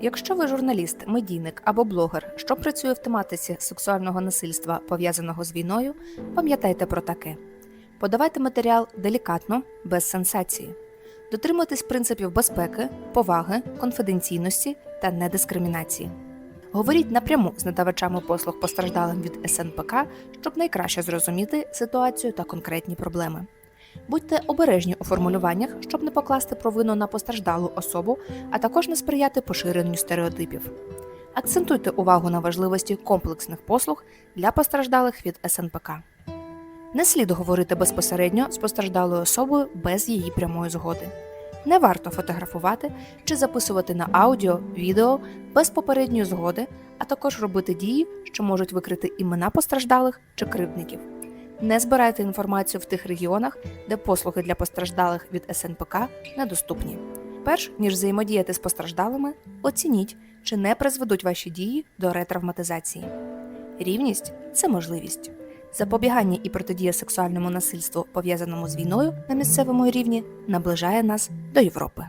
Якщо ви журналіст, медійник або блогер, що працює в тематиці сексуального насильства, пов'язаного з війною, пам'ятайте про таке: подавайте матеріал делікатно, без сенсації, дотримуйтесь принципів безпеки, поваги, конфіденційності та недискримінації. Говоріть напряму з надавачами послуг постраждалим від СНПК, щоб найкраще зрозуміти ситуацію та конкретні проблеми. Будьте обережні у формулюваннях, щоб не покласти провину на постраждалу особу, а також не сприяти поширенню стереотипів. Акцентуйте увагу на важливості комплексних послуг для постраждалих від СНПК. Не слід говорити безпосередньо з постраждалою особою без її прямої згоди. Не варто фотографувати чи записувати на аудіо, відео без попередньої згоди, а також робити дії, що можуть викрити імена постраждалих чи кривдників. Не збирайте інформацію в тих регіонах, де послуги для постраждалих від СНПК недоступні. Перш ніж взаємодіяти з постраждалими, оцініть, чи не призведуть ваші дії до ретравматизації. Рівність це можливість. Запобігання і протидія сексуальному насильству, пов'язаному з війною на місцевому рівні, наближає нас до Європи.